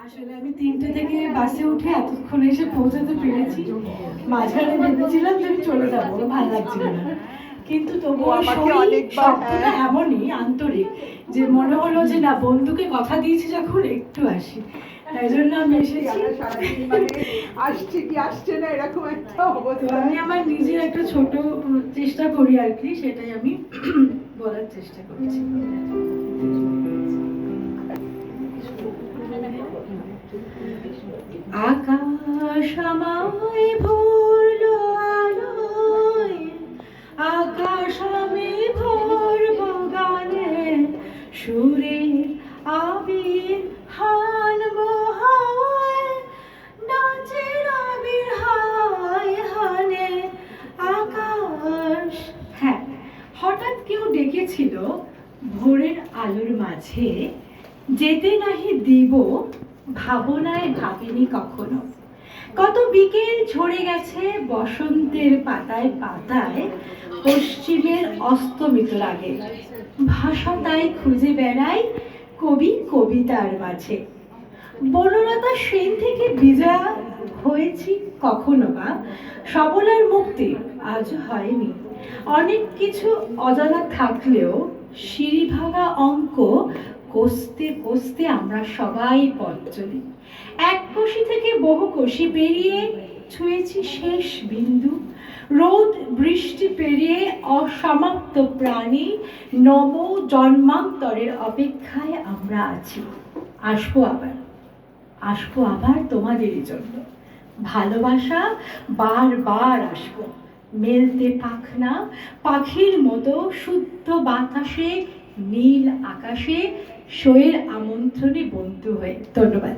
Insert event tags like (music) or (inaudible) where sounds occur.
আসলে আমি তিনটে থেকে বাসে উঠে এতক্ষণ এসে পৌঁছাতে পেরেছি। মাঝখানে ভেবেছিলাম যে আমি চলে যাব ভালো লাগছিল না। কিন্তু তবুও ও আমাকে শরীর অনেকবার, শব্দটা হ্যাঁ। এমনই আন্তরিক যে মনে হলো যে না বন্ধুকে কথা দিয়েছি যখন একটু আসি তাই জন্য আমি এসেছি। মানে আসছে কি আসছে না এরকম একটা অবস্থা। আমি আমার নিজের একটা ছোট চেষ্টা করি আর কি সেটাই আমি (clears throat) বলার চেষ্টা করছি। আকাশ আমায় ভরল আকাশ আমি ভরব গানে সুরে আবির হানব হাওয়ায় নাচের আবির হায় হানে আকাশ। হ্যাঁ হঠাৎ কেউ ডেকেছিল ভোরের আলোর মাঝে, যেতে নাহি দিব ভাবনায় ভাবিনি কখনো। কত বিকেল ঝরে গেছে বসন্তের পাতায় পাতায়, পশ্চিমের অস্তমিত লাগে ভাষা তাই খুঁজে বেড়াই কবি কবিতার মাঝে। বনলতা সেন থেকে বিজয়া হয়েছি কখনো বা? সবলার মুক্তি আজ হয়নি। অনেক কিছু অজানা থাকলেও সিঁড়ি ভাঙা অঙ্ক কষতে কষতে আমরা সবাই পথ চলি। এক কোষি থেকে বহু কোষি পেরিয়ে ছুঁয়েছি শেষ বিন্দু। রোদ, বৃষ্টি পেরিয়ে অসমাপ্ত প্রাণী নব জন্মান্তরের অপেক্ষায় আমরা আছি। আসব আবার। আসব আবার তোমাদেরই জন্য। ভালোবাসা বারবার আসব। মেলতে পাখনা পাখির মতো শুদ্ধ বাতাসে, নীল আকাশে শোয়ের আমন্ত্রণে বন্ধু হয়ে। ধন্যবাদ।